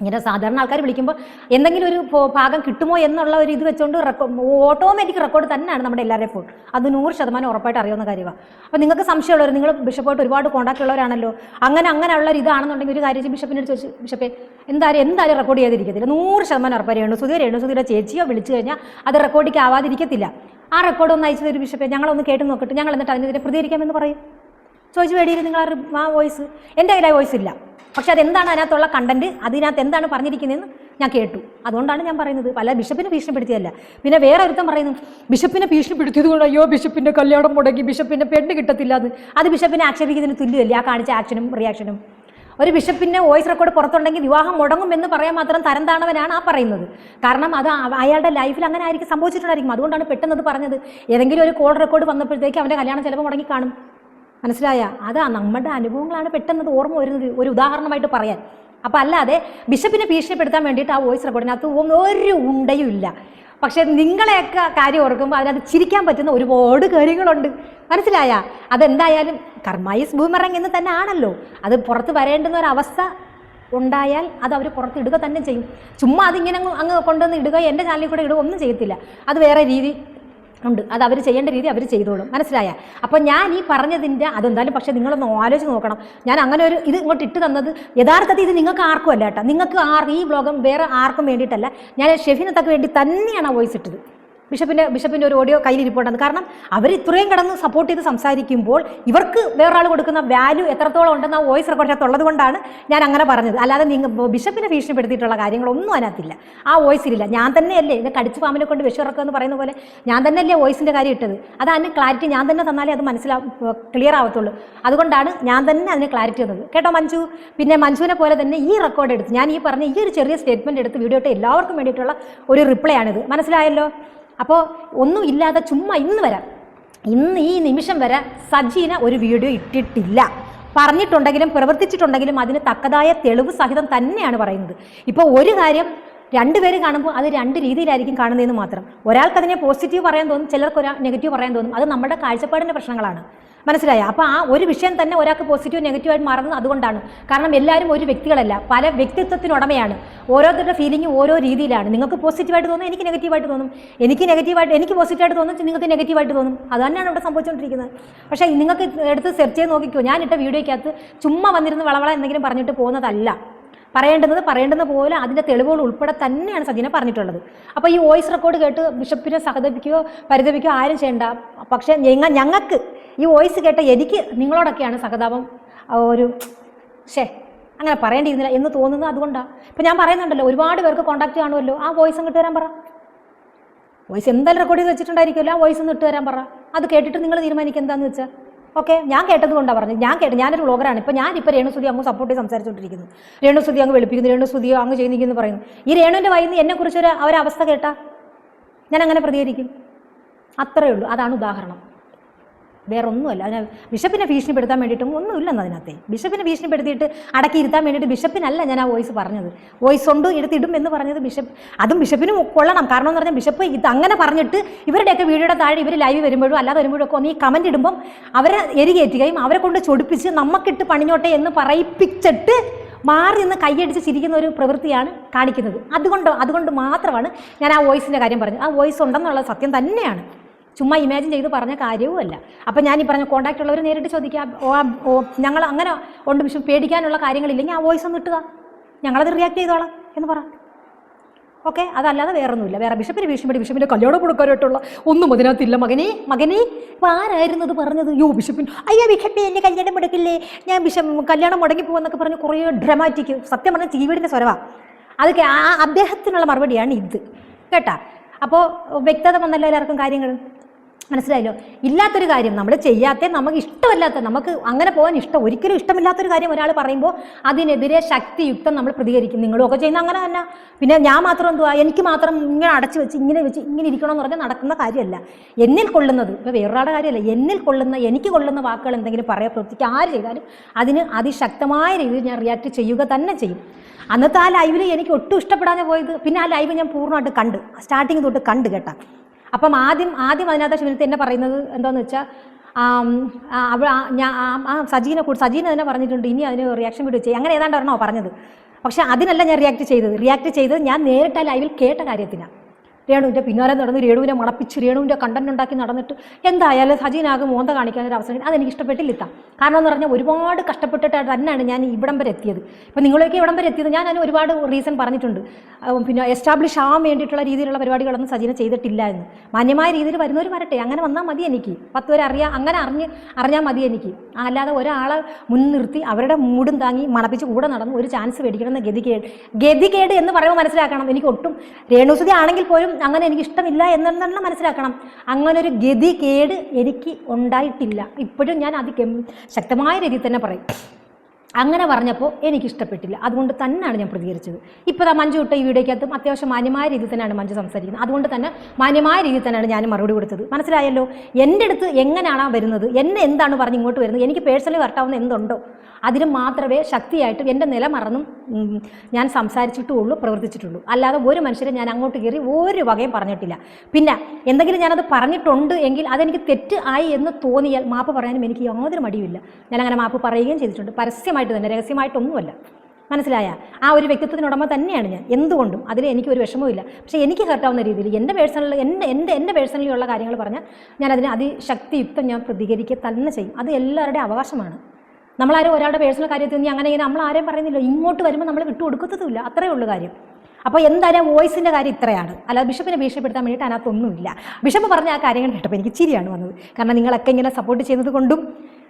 ഇങ്ങനെ സാധാരണ ആൾക്കാർ വിളിക്കുമ്പോൾ എന്തെങ്കിലും ഒരു ഭാഗം കിട്ടുമോ എന്നുള്ള ഒരു ഇത് വെച്ചുകൊണ്ട് ഓട്ടോമാറ്റിക് റെക്കോർഡ് തന്നെയാണ് നമ്മുടെ എല്ലാവരുടെയും ഫോൺ. അത് നൂറ് ശതമാനം ഉറപ്പായിട്ട് അറിയാവുന്ന കാര്യമാണ് അപ്പോൾ നിങ്ങൾക്ക് സംശയമുള്ളവർ നിങ്ങൾ ബിഷപ്പായിട്ട് ഒരുപാട് കോൺടാക്റ്റ് ഉള്ളവരാണല്ലോ അങ്ങനെ അങ്ങനെയുള്ള ഒരു ഇതാണെന്നുണ്ടെങ്കിൽ ഒരു കാര്യം ബിഷപ്പിനോട് ചോദിച്ചു ബിഷപ്പേ എന്തായാലും എന്തായാലും റെക്കോർഡ് ചെയ്തിരിക്കത്തില്ല നൂറ് ശതമാനം ഉറപ്പാണ് രേണു സുധീർ രേണു സുധീരെ ചേച്ചിയോ വിളിച്ചു കഴിഞ്ഞാൽ അത് റെക്കോർഡിക്ക് ആവാതിരിക്കത്തില്ല. ആ റെക്കോർഡ് ഒന്ന് അയച്ചു തരും ബിഷപ്പെ ഞങ്ങളൊന്ന് കേട്ട് നോക്കട്ടെ. ഞങ്ങൾ എന്നിട്ട് അതിനെതിരെ പ്രതികരിക്കാമെന്ന് പറയും. ചോദിച്ചു വേടിയിൽ നിങ്ങൾ ആ വോയിസ് എന്റെ കയ്യിൽ വോയിസ് ഇല്ല. പക്ഷെ അതെന്താണ് അതിനകത്തുള്ള കണ്ടന്റ് അതിനകത്ത് എന്താണ് പറഞ്ഞിരിക്കുന്നതെന്ന് ഞാൻ കേട്ടു. അതുകൊണ്ടാണ് ഞാൻ പറയുന്നത്. പല ബിഷപ്പിനെ ഭീഷണിപ്പെടുത്തിയല്ല പിന്നെ വേറെ ഒരുത്തം പറയുന്നു ബിഷപ്പിനെ ഭീഷണിപ്പെടുത്തിയത് കൊണ്ട് അയ്യോ ബിഷപ്പിന്റെ കല്യാണം മുടങ്ങി ബിഷപ്പിന്റെ പെണ്ണ് കിട്ടത്തില്ല അത് അത് ബിഷപ്പിനെ ആക്ഷേപിക്കുന്നതിന് തുല്യമല്ലേ? ആ കാണിച്ച ആക്ഷനും റിയാക്ഷനും ഒരു ബിഷപ്പിന്റെ വോയിസ് റെക്കോർഡ് പുറത്തുണ്ടെങ്കിൽ വിവാഹം മുടങ്ങും എന്ന് പറയാൻ മാത്രം തരം താണവനാണ് ആ പറയുന്നത്. കാരണം അത് അയാളുടെ ലൈഫിൽ അങ്ങനെ ആയിരിക്കും സംഭവിച്ചിട്ടുണ്ടായിരിക്കും. അതുകൊണ്ടാണ് പെട്ടെന്ന് അത് പറഞ്ഞത്. ഏതെങ്കിലും ഒരു കോൾ റെക്കോർഡ് വന്നപ്പോഴത്തേക്ക് അവന്റെ കല്യാണം ചിലപ്പോൾ മുടങ്ങി കാണും. മനസ്സിലായ? അതാ നമ്മുടെ അനുഭവങ്ങളാണ് പെട്ടെന്ന് ഓർമ്മ വരുന്നത് ഒരു ഉദാഹരണമായിട്ട് പറയാൻ. അപ്പം അല്ലാതെ ബിഷപ്പിനെ ഭീഷണിപ്പെടുത്താൻ വേണ്ടിയിട്ട് ആ വോയിസ് റെക്കോർഡിനകത്ത് ഒരു ഉണ്ടയും ഇല്ല. പക്ഷേ നിങ്ങളെയൊക്കെ കാര്യം ഓർക്കുമ്പോൾ അതിനകത്ത് ചിരിക്കാൻ പറ്റുന്ന ഒരുപാട് കാര്യങ്ങളുണ്ട്. മനസ്സിലായ? അതെന്തായാലും കർമായിസ് ബൂമറങ് എന്ന് തന്നെ ആണല്ലോ. അത് പുറത്ത് വരേണ്ടുന്ന ഒരവസ്ഥ ഉണ്ടായാൽ അത് അവർ പുറത്തിടുക തന്നെ ചെയ്യും. ചുമ്മാ അതിങ്ങനെ അങ്ങ് കൊണ്ടുവന്ന് ഇടുക എന്റെ ചാനലിൽ കൂടെ ഇടുക ഒന്നും ചെയ്യത്തില്ല. അത് വേറെ രീതി. ഉണ്ട്. അത് അവർ ചെയ്യേണ്ട രീതി അവർ ചെയ്തോളും. മനസ്സിലായ? അപ്പോൾ ഞാൻ ഈ പറഞ്ഞതിന്റെ അതെന്തായാലും പക്ഷേ നിങ്ങളൊന്ന് ആലോചിച്ച് നോക്കണം. ഞാൻ അങ്ങനെ ഒരു ഇത് ഇങ്ങോട്ട് ഇട്ട് തന്നത് യഥാർത്ഥത്തിൽ ഇത് നിങ്ങൾക്ക് ആർക്കും അല്ല കേട്ടോ. നിങ്ങൾക്ക് ആർ ഈ വ്ലോഗം വേറെ ആർക്കും വേണ്ടിയിട്ടല്ല. ഞാൻ ഷെഫിനത്തൊക്കെ വേണ്ടി തന്നെയാണ് വോയിസ് ഇട്ടത്. ബിഷപ്പിന്റെ ബിഷപ്പിന്റെ ഒരു ഓഡിയോ കയ്യിലിരിപ്പുണ്ടെന്ന് കാരണം അവർ ഇത്രയും കിടന്ന് സപ്പോർട്ട് ചെയ്ത് സംസാരിക്കുമ്പോൾ ഇവർക്ക് വേറൊരാൾ കൊടുക്കുന്ന വാല്യൂ എത്രത്തോളം ഉണ്ടെന്ന് ആ വോയിസ് റെക്കോർഡിനകത്ത് ഉള്ളത് കൊണ്ടാണ് ഞാൻ അങ്ങനെ പറഞ്ഞത്. അല്ലാതെ നിങ്ങൾ ബിഷപ്പിനെ ഭീഷണിപ്പെടുത്തിയിട്ടുള്ള കാര്യങ്ങളൊന്നും അതിനകത്തില്ല. ആ വോയിസ് ഇല്ല. ഞാൻ തന്നെയല്ലേ ഇത് കടിച്ചു പാമ്പിനെ കൊണ്ട് വിഷമിറക്കുക എന്ന് പറയുന്ന പോലെ ഞാൻ തന്നെയല്ലേ വോയിസിന്റെ കാര്യം ഇട്ടത്? അത് അതിന് ക്ലാരിറ്റി ഞാൻ തന്നെ തന്നാലേ അത് മനസ്സിലാവും ക്ലിയർ ആവത്തുള്ളൂ. അതുകൊണ്ടാണ് ഞാൻ തന്നെ അതിന് ക്ലാരിറ്റി തന്നത് കേട്ടോ മഞ്ജു? പിന്നെ മഞ്ജുവിനെ പോലെ തന്നെ ഈ റെക്കോർഡ് എടുത്ത് ഞാൻ ഈ പറഞ്ഞ ഈ ഒരു ചെറിയ സ്റ്റേറ്റ്മെന്റ് എടുത്ത് വീഡിയോ ഇട്ട് എല്ലാവർക്കും വേണ്ടിയിട്ടുള്ള ഒരു റിപ്ലൈ ആണിത്. മനസ്സിലായല്ലോ? അപ്പോൾ ഒന്നും ഇല്ലാതെ ചുമ്മാ ഇന്ന് വരാം. ഇന്ന് ഈ നിമിഷം വരെ സജീന ഒരു വീഡിയോ ഇട്ടിട്ടില്ല. പറഞ്ഞിട്ടുണ്ടെങ്കിലും പ്രവർത്തിച്ചിട്ടുണ്ടെങ്കിലും അതിന് തക്കതായ തെളിവ് സഹിതം തന്നെയാണ് പറയുന്നത്. ഇപ്പോൾ ഒരു കാര്യം രണ്ടുപേര് കാണുമ്പോൾ അത് രണ്ട് രീതിയിലായിരിക്കും കാണുന്നതെന്ന് മാത്രം. ഒരാൾക്ക് അതിനെ പോസിറ്റീവ് പറയാൻ തോന്നും ചിലർക്ക് ഒരാൾ നെഗറ്റീവ് പറയാൻ തോന്നും. അത് നമ്മുടെ കാഴ്ചപ്പാടിന്റെ പ്രശ്നങ്ങളാണ്. മനസ്സിലായോ? അപ്പോൾ ആ ഒരു വിഷയം തന്നെ ഒരാൾക്ക് പോസിറ്റീവ് നെഗറ്റീവായിട്ട് മാറുന്നത് അതുകൊണ്ടാണ്. കാരണം എല്ലാവരും ഒരു വ്യക്തികളല്ല പല വ്യക്തിത്വത്തിനുടമയാണ് ഓരോരുത്തരുടെ ഫീലിംഗ് ഓരോ രീതിയിലാണ്. നിങ്ങൾക്ക് പോസിറ്റീവായിട്ട് തോന്നും എനിക്ക് നെഗറ്റീവായിട്ട് തോന്നും. എനിക്ക് നെഗറ്റീവായിട്ട് എനിക്ക് പോസിറ്റീവായിട്ട് തോന്നും നിങ്ങൾക്ക് നെഗറ്റീവായിട്ട് തോന്നും. അത് തന്നെയാണ് ഇവിടെ സംഭവിച്ചുകൊണ്ടിരിക്കുന്നത് പക്ഷേ നിങ്ങൾക്ക് എടുത്ത് സെർച്ച് ചെയ്ത് നോക്കിക്കോ. ഞാൻ ഇട്ട വീഡിയോയ്ക്കകത്ത് ചുമ്മാ വന്നിരുന്ന് വളവള എന്തെങ്കിലും പറഞ്ഞിട്ട് പോകുന്നതല്ല. പറയേണ്ടുന്നത് പറയേണ്ടുന്ന പോലെ അതിന്റെ തെളിവുകൾ ഉൾപ്പെടെ തന്നെയാണ് സജീന പറഞ്ഞിട്ടുള്ളത്. അപ്പോൾ ഈ വോയിസ് റെക്കോർഡ് കേട്ട് ബിഷപ്പിനെ സഹതപിക്കുകയോ പരിതപിക്കുകയോ ആരും ചെയ്യണ്ട. പക്ഷേ ഞങ്ങ ഞങ്ങൾക്ക് ഈ വോയിസ് കേട്ട എനിക്ക് നിങ്ങളോടൊക്കെയാണ് സഹതാപം ഒരു ഷേ അങ്ങനെ പറയേണ്ടിയിരുന്നില്ല എന്ന് തോന്നുന്നത് അതുകൊണ്ടാണ് ഇപ്പം ഞാൻ പറയുന്നുണ്ടല്ലോ ഒരുപാട് പേർക്ക് കോൺടാക്റ്റ് കാണുമല്ലോ. ആ വോയിസ് അങ്ങോട്ട് വരാൻ പറ. വോയിസ് എന്തായാലും റെക്കോർഡ് ചെയ്ത് വെച്ചിട്ടുണ്ടായിരിക്കുമല്ലോ ആ വോയിസ് ഒന്ന് ഇട്ട് തരാൻ പറ. അത് കേട്ടിട്ട് നിങ്ങൾ തീരുമാനിക്കുക എന്താണെന്ന് വെച്ചാൽ ഓക്കെ ഞാൻ കേട്ടത് കൊണ്ടാണ് പറഞ്ഞത്. ഞാൻ കേട്ടത് ഞാനൊരു വ്ളോഗറാണ് ഇപ്പോൾ ഞാനിപ്പോൾ രേണുസുതി അങ്ങ് സപ്പോർട്ട് ചെയ്ത് സംസാരിച്ചുകൊണ്ടിരിക്കുന്നു രേണുസുതി അങ്ങ് വെളുപ്പിക്കുന്നു. രേണുസുതി അങ്ങ് ചെയ്യുന്നിരിക്കുന്നു പറയുന്നു. ഈ രേണുവിന്റെ വൈകുന്ന എന്നെക്കുറിച്ചൊരു അവരവസ്ഥ കേട്ടാ? ഞാൻ അങ്ങനെ പ്രതികരിക്കും. അത്രയേ ഉള്ളൂ. അതാണ് ഉദാഹരണം. വേറെ ഒന്നുമല്ല അതിനെ ബിഷപ്പിനെ ഭീഷണിപ്പെടുത്താൻ വേണ്ടിയിട്ടും ഒന്നുമില്ലെന്ന് അതിനകത്തെ. ബിഷപ്പിനെ ഭീഷണിപ്പെടുത്തിയിട്ട് അടക്കി ഇരുത്താൻ വേണ്ടിയിട്ട് ബിഷപ്പിനല്ല ഞാൻ ആ വോയിസ് പറഞ്ഞത്. വോയിസ് ഉണ്ട് എടുത്തിടും എന്ന് പറഞ്ഞത് ബിഷപ്പ്. അതും ബിഷപ്പിനും കൊള്ളണം. കാരണം എന്ന് പറഞ്ഞാൽ ബിഷപ്പ് ഇത് അങ്ങനെ പറഞ്ഞിട്ട് ഇവരുടെയൊക്കെ വീഡിയോയുടെ താഴെ ഇവർ ലൈവ് വരുമ്പോഴും അല്ലാതെ വരുമ്പോഴൊക്കെ ഒന്ന് ഈ കമന്റ് ഇടുമ്പം അവരെ എരികേറ്റുകയും അവരെ കൊണ്ട് ചൊടിപ്പിച്ച് നമുക്കിട്ട് പണിഞ്ഞോട്ടെ എന്ന് പറയിപ്പിച്ചിട്ട് മാറി നിന്ന് കൈയടിച്ച് ചിരിക്കുന്ന ഒരു പ്രവൃത്തിയാണ് കാണിക്കുന്നത്. അതുകൊണ്ട് അതുകൊണ്ട് മാത്രമാണ് ഞാൻ ആ വോയിസിന്റെ കാര്യം പറഞ്ഞത്. ആ വോയിസ് ഉണ്ടെന്നുള്ള സത്യം തന്നെയാണ്. ചുമ്മാ ഇമാജിൻ ചെയ്ത് പറഞ്ഞ കാര്യവുമല്ല. അപ്പം ഞാൻ ഈ പറഞ്ഞ കോൺടാക്റ്റ് ഉള്ളവർ നേരിട്ട് ചോദിക്കാം ഞങ്ങൾ അങ്ങനെ ഉണ്ട് പക്ഷെ പേടിക്കാനുള്ള കാര്യങ്ങളില്ലെങ്കിൽ ആ വോയിസ് ഒന്ന് ഇട്ടുക ഞങ്ങളത് റിയാക്ട് ചെയ്തോളാം എന്ന് പറ. ഓക്കെ അതല്ലാതെ വേറൊന്നുമില്ല. വേറെ ബിഷപ്പിന് ഭീഷണിപ്പെടി ബിഷപ്പിന്റെ കല്യാണം കൊടുക്കാനായിട്ടുള്ള ഒന്നും അതിനകത്തില്ല. മകനെ മകനെ ഇപ്പം ആരായിരുന്നു അത് പറഞ്ഞത്? യോ ബിഷപ്പിൻ അയ്യോ ബിഷപ്പ് എന്റെ കല്യാണം മുടക്കില്ലേ? ഞാൻ ബിഷപ്പ് കല്യാണം മുടങ്ങി പോകുമെന്നൊക്കെ പറഞ്ഞ് കുറേ ഡ്രമാറ്റിക് സത്യം പറഞ്ഞാൽ ടി വിയുടെ സ്വരവാ. അതൊക്കെ ആ അദ്ദേഹത്തിനുള്ള മറുപടിയാണ് ഇത്. കേട്ടാ? അപ്പോൾ വ്യക്തത വന്നല്ലോ എല്ലാവർക്കും കാര്യങ്ങൾ? മനസ്സിലായല്ലോ? ഇല്ലാത്തൊരു കാര്യം നമ്മൾ ചെയ്യാത്ത നമുക്ക് ഇഷ്ടമല്ലാത്ത നമുക്ക് അങ്ങനെ പോകാൻ ഇഷ്ടം ഒരിക്കലും ഇഷ്ടമില്ലാത്തൊരു കാര്യം ഒരാൾ പറയുമ്പോൾ അതിനെതിരെ ശക്തിയുക്തം നമ്മൾ പ്രതികരിക്കും. നിങ്ങളും ഒക്കെ ചെയ്യുന്ന അങ്ങനെ തന്നെ. പിന്നെ ഞാൻ മാത്രം എന്തുവാ? എനിക്ക് മാത്രം ഇങ്ങനെ അടച്ചു വെച്ച് ഇങ്ങനെ വെച്ച് ഇങ്ങനെ ഇരിക്കണമെന്ന് പറഞ്ഞാൽ നടക്കുന്ന കാര്യമല്ല. എന്നിൽ കൊള്ളുന്നത് ഇപ്പോൾ വേറൊരാളുടെ കാര്യമല്ല. എന്നിൽ കൊള്ളുന്ന എനിക്ക് കൊള്ളുന്ന വാക്കുകൾ എന്തെങ്കിലും പറയാൻ പ്രവർത്തിക്കുക ആര് ചെയ്താലും അതിന് അതിശക്തമായ രീതിയിൽ ഞാൻ റിയാക്ട് ചെയ്യുക തന്നെ ചെയ്യും. അന്നത്തെ ആ ലൈവിൽ എനിക്ക് ഒട്ടും ഇഷ്ടപ്പെടാതെ പോയത് പിന്നെ ആ ലൈവ് ഞാൻ പൂർണമായിട്ട് കണ്ട് സ്റ്റാർട്ടിങ് തൊട്ട് കണ്ട് കേട്ടാ. അപ്പം ആദ്യം ആദ്യം അതിനകത്ത് ശിവനത്ത് എന്നെ പറയുന്നത് എന്താന്ന് വെച്ചാൽ അവ ഞാൻ ആ- സജീനെ കൂടി സജീന തന്നെ പറഞ്ഞിട്ടുണ്ട് ഇനി അതിന് റിയാക്ഷൻ വീഡിയോ ചെയ്യും. അങ്ങനെ ഏതാണ്ട് പറഞ്ഞോ പറഞ്ഞത്. പക്ഷേ അതിനല്ല ഞാൻ റിയാക്ട് ചെയ്തത്. റിയാക്ട് ചെയ്തത് ഞാൻ നേരിട്ട് ലൈവിൽ കേട്ട കാര്യത്തിനാണ് രേണുവിന്റെ പിന്നാലെ നടന്ന് രേണുവിനെ മണപ്പിച്ച് രേണുവിന്റെ കണ്ടന്റ് ഉണ്ടാക്കി നടന്നിട്ട് എന്തായാലും സജീനാകും മോന്ത കാണിക്കാൻ ഒരു അവസരം. അതെനിക്ക് ഇഷ്ടപ്പെട്ടില്ല. കാരണം എന്ന് പറഞ്ഞാൽ ഒരുപാട് കഷ്ടപ്പെട്ടിട്ട് തന്നെയാണ് ഞാൻ ഇവിടം വരെ എത്തിയത്. ഇപ്പം നിങ്ങളൊക്കെ ഇവിടം വരെ എത്തിയത് ഞാൻ അതിന് ഒരുപാട് റീസൺ പറഞ്ഞിട്ടുണ്ട്. പിന്നെ എസ്റ്റാബ്ലിഷ് ആവാൻ വേണ്ടിയിട്ടുള്ള രീതിയിലുള്ള പരിപാടികളൊന്നും സജീന ചെയ്തിട്ടില്ല എന്ന്. മാന്യമായ രീതിയിൽ വരുന്നവർ വരട്ടെ. അങ്ങനെ വന്നാൽ മതി എനിക്ക്. പത്ത് പേര് അറിയാം അങ്ങനെ അറിഞ്ഞ് അറിഞ്ഞാൽ മതി എനിക്ക്. അല്ലാതെ ഒരാളെ മുൻനിർത്തി അവരുടെ മൂടും താങ്ങി മണപ്പിച്ച് കൂടെ നടന്ന് ഒരു ചാൻസ് മേടിക്കണം എന്ന് ഗതികേട്. ഗതികേട് എന്ന് പറയുമ്പോൾ മനസ്സിലാക്കണം. എനിക്ക് ഒട്ടും രേണുസുതി ആണെങ്കിൽ പോലും അങ്ങനെ എനിക്ക് ഇഷ്ടമില്ല എന്നെന്നെ മനസ്സിലാക്കണം. അങ്ങനെ ഒരു ഗതി കേട് എനിക്ക് ഉണ്ടായിട്ടില്ല. ഇപ്പോഴും ഞാൻ അത് ശക്തമായ രീതിയിൽ തന്നെ പറയും. അങ്ങനെ പറഞ്ഞപ്പോൾ എനിക്ക് ഇഷ്ടപ്പെട്ടില്ല അതുകൊണ്ട് തന്നെയാണ് ഞാൻ പ്രതികരിച്ചത്. ഇപ്പോൾ ആ മഞ്ജു ഇട്ട ഈ അത്യാവശ്യം മാന്യമായ രീതിയിൽ തന്നെയാണ് മഞ്ജു സംസാരിക്കുന്നത്. അതുകൊണ്ട് തന്നെ മാന്യമായ രീതിയിൽ തന്നെയാണ് ഞാൻ മറുപടി കൊടുത്തത്. മനസ്സിലായല്ലോ? എന്റെ അടുത്ത് എങ്ങനെയാണ് വരുന്നത്? എന്നെ എന്താണ് പറഞ്ഞ് ഇങ്ങോട്ട് വരുന്നത്? എനിക്ക് പേഴ്സണലി വർട്ടാവുന്ന എന്തുണ്ടോ? അതിന് മാത്രമേ ശക്തിയായിട്ടും എന്റെ നില മറന്നും ഞാൻ സംസാരിച്ചിട്ടുള്ളൂ പ്രവർത്തിച്ചിട്ടുള്ളൂ. അല്ലാതെ ഒരു മനുഷ്യരെ ഞാൻ അങ്ങോട്ട് കയറി ഒരു വകയും പറഞ്ഞിട്ടില്ല. പിന്നെ എന്തെങ്കിലും ഞാനത് പറഞ്ഞിട്ടുണ്ട് എങ്കിൽ അതെനിക്ക് തെറ്റ് ആയി എന്ന് തോന്നിയാൽ മാപ്പ് പറയാനും എനിക്ക് യാതൊരു മടിയുമില്ല. ഞാൻ അങ്ങനെ മാപ്പ് പറയുകയും ചെയ്തിട്ടുണ്ട്. പരസ്യമായിട്ട് തന്നെ രഹസ്യമായിട്ടൊന്നുമല്ല. മനസ്സിലായ? ആ ഒരു വ്യക്തിത്വത്തിനുടമ തന്നെയാണ് ഞാൻ. എന്തുകൊണ്ടും അതിൽ എനിക്ക് ഒരു വിഷമവുമില്ല. പക്ഷേ എനിക്ക് ഹേർട്ടാവുന്ന രീതിയിൽ എന്റെ പേഴ്സണൽ എന്റെ എന്റെ എന്റെ പേഴ്സണലി ഉള്ള കാര്യങ്ങൾ പറഞ്ഞാൽ ഞാൻ അതിന് അതിശക്തിയുക്തം ഞാൻ പ്രതികരിക്കുക തന്നെ ചെയ്യും. അത് എല്ലാവരുടെയും അവകാശമാണ്. നമ്മളാരും ഒരാളുടെ പേഴ്സണൽ കാര്യത്തിൽ നിന്ന് അങ്ങനെ ഇങ്ങനെ നമ്മൾ ആരെയും പറയുന്നില്ല. ഇങ്ങോട്ട് വരുമ്പോൾ നമ്മൾ വിട്ടുകൊടുക്കത്തതുമില്ല അത്രയേ ഉള്ളൂ കാര്യം. അപ്പോൾ എന്തായാലും വോയിസിന്റെ കാര്യം ഇത്രയാണ്. അല്ലാതെ ബിഷപ്പിനെ ഭീഷണിപ്പെടുത്താൻ വേണ്ടിയിട്ട് അതിനകത്തൊന്നുമില്ല. ബിഷപ്പ് പറഞ്ഞ ആ കാര്യങ്ങൾ കേട്ടപ്പോൾ എനിക്ക് ചിരിയാണ് വന്നത്. കാരണം നിങ്ങളൊക്കെ ഇങ്ങനെ സപ്പോർട്ട് ചെയ്യുന്നത് കൊണ്ടും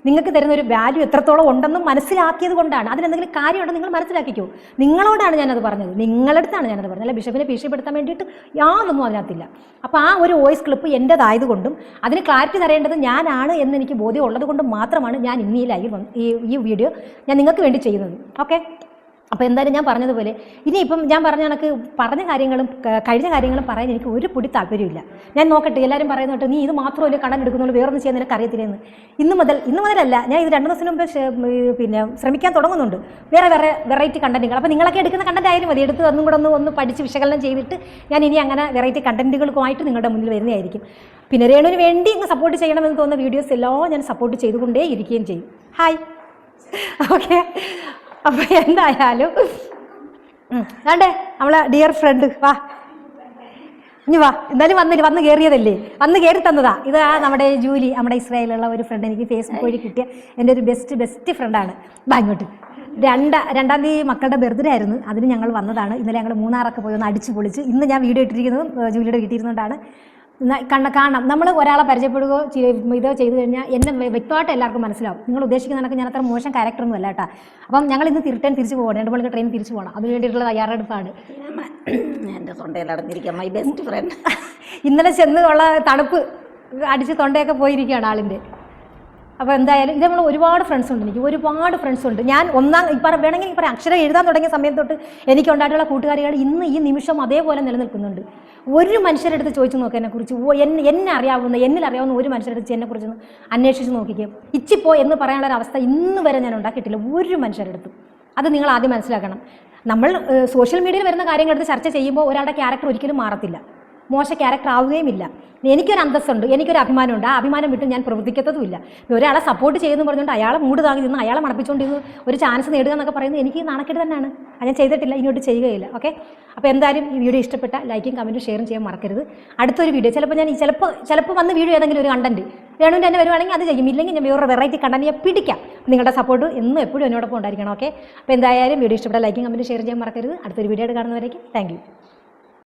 നിങ്ങൾക്ക് തരുന്ന ഒരു വാല്യൂ എത്രത്തോളം ഉണ്ടെന്നും മനസ്സിലാക്കിയത് കൊണ്ടാണ്. അതിനെന്തെങ്കിലും കാര്യമുണ്ടെന്ന് നിങ്ങൾ മനസ്സിലാക്കിക്കോ. നിങ്ങളോടാണ് ഞാനത് പറഞ്ഞത്. നിങ്ങളടുത്താണ് ഞാനത് പറഞ്ഞത്. അല്ല ബിഷപ്പിനെ ഭീഷണിപ്പെടുത്താൻ വേണ്ടിയിട്ട് യാതൊന്നും അതിനകത്തില്ല. അപ്പോൾ ആ ഒരു വോയിസ് ക്ലിപ്പ് എന്റെതായതുകൊണ്ടും അതിന് ക്ലാരിറ്റി തരേണ്ടത് ഞാനാണ് എന്ന് എനിക്ക് ബോധ്യം ഉള്ളത് കൊണ്ട് മാത്രമാണ് ഞാൻ ഇന്ന് ഈ ലൈവ് ഈ ഈ വീഡിയോ ഞാൻ നിങ്ങൾക്ക് വേണ്ടി ചെയ്യുന്നത്. ഓക്കെ അപ്പോൾ എന്തായാലും ഞാൻ പറഞ്ഞതുപോലെ ഇനിയിപ്പം ഞാൻ പറഞ്ഞ കണക്ക് പറഞ്ഞ കാര്യങ്ങളും കഴിഞ്ഞ കാര്യങ്ങളും പറയാൻ എനിക്ക് ഒരു പൊടി താല്പര്യമില്ല. ഞാൻ നോക്കട്ടെ എല്ലാവരും പറയുന്നത് കേട്ടോ നീ ഇത് മാത്രമല്ലേ കടം എടുക്കുന്നുള്ളൂ വേറൊന്നും ചെയ്യാൻ നിനക്ക് അറിയത്തില്ലെന്ന്. ഇന്ന് മുതൽ ഇന്ന് മുതലല്ല ഞാൻ ഇത് രണ്ട് ദിവസത്തിന് മുമ്പ് പിന്നെ ശ്രമിക്കാൻ തുടങ്ങുന്നുണ്ട്. വേറെ വേറെ വെറൈറ്റി കണ്ടന്റുകൾ അപ്പോൾ നിങ്ങളൊക്കെ എടുക്കുന്ന കണ്ടന്റ് ആയാലും മതി. എടുത്ത് ഒന്നും കൂടെ ഒന്ന് ഒന്ന് പഠിച്ച് വിശകലനം ചെയ്തിട്ട് ഞാൻ ഇനി അങ്ങനെ വെറൈറ്റി കണ്ടന്റുകൾക്കുമായിട്ട് നിങ്ങളുടെ മുന്നിൽ വരുന്നതായിരിക്കും. പിന്നെ രേണുവിന് വേണ്ടി ഇങ്ങ് സപ്പോർട്ട് ചെയ്യണമെന്ന് തോന്നുന്ന വീഡിയോസ് എല്ലാം ഞാൻ സപ്പോർട്ട് ചെയ്തുകൊണ്ടേ ഇരിക്കുകയും ചെയ്യും. ഹായ് ഓക്കെ അപ്പോൾ എന്തായാലും ഉം. നമ്മളെ ഡിയർ ഫ്രണ്ട് വാ. ഇനി വാ എന്തായാലും വന്നില്ല വന്ന് കയറിയതല്ലേ വന്ന് കയറി തന്നതാ. ഇത് ആ നമ്മുടെ ജൂലി നമ്മുടെ ഇസ്രായേലുള്ള ഒരു ഫ്രണ്ട് എനിക്ക് ഫേസ്ബുക്ക് വഴി കിട്ടിയ എന്റെ ഒരു ബെസ്റ്റ് ബെസ്റ്റ് ഫ്രണ്ടാണ് വാ ഇങ്ങോട്ട്. രണ്ട രണ്ടാം തീയതി മക്കളുടെ ബർത്ത്ഡേ ആയിരുന്നു. അതിന് ഞങ്ങൾ വന്നതാണ്. ഇന്നലെ ഞങ്ങൾ മൂന്നാറൊക്കെ പോയി ഒന്ന് അടിച്ചു പൊളിച്ച്. ഇന്ന് ഞാൻ വീഡിയോ ഇട്ടിരിക്കുന്നതും ജൂലിയുടെ വീട്ടിലിരുന്നുകൊണ്ടാണ് ന- കണ്ണ. കാണാം നമ്മൾ ഒരാളെ പരിചയപ്പെടുകയോ ചെയ്- ഇതോ ചെയ്തു കഴിഞ്ഞാൽ എന്നെ വ്യ- വ്യക്തമായിട്ട് എല്ലാവർക്കും മനസ്സിലാവും. നിങ്ങൾ ഉദ്ദേശിക്കുന്ന കണക്ക് ഞാൻ അത്ര മോശം ക്യാരക്ടറൊന്നും അല്ല കേട്ടോ. അപ്പം ഞങ്ങൾ ഇന്ന് റിട്ടേൺ തിരിച്ചു പോകണം രണ്ട് മണിക്ക് ട്രെയിൻ തിരിച്ചു പോകണം അതിന് വേണ്ടിയിട്ടുള്ള തയ്യാറെടുപ്പാണ്. എന്റെ തൊണ്ടയിൽ അടഞ്ഞിരിക്കാം മൈ ബെസ്റ്റ് ഫ്രണ്ട് ഇന്നലെ ചെന്നുള്ള തണുപ്പ് അടിച്ച് തൊണ്ടയൊക്കെ പോയിരിക്കുകയാണ് ആളിന്റെ. അപ്പോൾ എന്തായാലും ഇത് നമ്മൾ ഒരുപാട് ഫ്രണ്ട്സ് ഉണ്ട് എനിക്ക് ഒരുപാട് ഫ്രണ്ട്സ് ഉണ്ട്. ഞാൻ ഒന്നാം ഇപ്പം വേണമെങ്കിൽ ഇപ്പം അക്ഷരം എഴുതാൻ തുടങ്ങിയ സമയം തൊട്ട് എനിക്ക് ഉണ്ടായിട്ടുള്ള കൂട്ടുകാരികൾ ഇന്ന് ഈ നിമിഷം അതേപോലെ നിലനിൽക്കുന്നുണ്ട്. ഒരു മനുഷ്യരുടെ അടുത്ത് ചോദിച്ചു നോക്കുക എന്നെക്കുറിച്ച്. എന്നെ എന്നെ അറിയാവുന്ന എന്നിൽ അറിയാവുന്ന ഒരു മനുഷ്യരുടെ അടുത്ത് എന്നെക്കുറിച്ച് ഒന്ന് അന്വേഷിച്ച് നോക്കിക്കേ. ഇച്ചിപ്പോ എന്ന് പറയാനുള്ള ഒരു അവസ്ഥ ഇന്ന് വരെ ഞാൻ ഉണ്ടാക്കിയിട്ടില്ല ഒരു മനുഷ്യരുടെ അടുത്ത്. അത് നിങ്ങൾ ആദ്യം മനസ്സിലാക്കണം. നമ്മൾ സോഷ്യൽ മീഡിയയിൽ വരുന്ന കാര്യങ്ങളെടുത്ത് ചർച്ച ചെയ്യുമ്പോൾ ഒരാളുടെ ക്യാരക്ടർ ഒരിക്കലും മാറത്തില്ല. മോശ ക്യാരക്ടർ ആവുകയുമില്ല. എനിക്കൊരു അന്തസ്സുണ്ട് എനിക്കൊരു അഭിമാനമുണ്ട്. ആ അഭിമാനം വിട്ട് ഞാൻ പ്രവർത്തിക്കത്തതുമില്ല. ഒരാളെ സപ്പോർട്ട് ചെയ്യുന്നു പറഞ്ഞുകൊണ്ട് അയാളെ മൂട് താങ്ങി നിന്ന് അയാളെ മണപ്പിച്ചുകൊണ്ടിരുന്ന് ഒരു ചാൻസ് നേടുക എന്നൊക്കെ പറയുന്നത് എനിക്ക് നാണക്കേട് തന്നെയാണ്. അത് ഞാൻ ചെയ്തിട്ടില്ല ഇങ്ങോട്ട് ചെയ്യുകയില്ല. ഓക്കെ അപ്പോൾ എന്തായാലും ഈ വീഡിയോ ഇഷ്ടപ്പെട്ട ലൈക്കും കമന്റും ഷെയറും ചെയ്യാൻ മറക്കരുത്. അടുത്തൊരു വീഡിയോ ചിലപ്പോൾ ഞാൻ ചിലപ്പോൾ ചിലപ്പോൾ വന്ന് വീഡിയോ ഏതെങ്കിലും ഒരു കണ്ടന്റ് രേണുവിന്റെ തന്നെ വരുവാണെങ്കിൽ അത് ചെയ്യും. ഇല്ലെങ്കിൽ ഞാൻ വേറെ വെറൈറ്റി കണ്ടന്റ് ഞാൻ പിടിക്കാം. നിങ്ങളുടെ സപ്പോർട്ട് എന്നും എപ്പോഴും എന്നോടൊപ്പം ഉണ്ടായിരിക്കണം. ഓക്കെ അപ്പോൾ എന്തായാലും വീഡിയോ ഇഷ്ടപ്പെട്ട ലൈക്കും കമന്റും ഷെയർ ചെയ്യാൻ മറക്കരുത്. അടുത്തൊരു വീഡിയോ കാണുന്നവരേക്കും താങ്ക്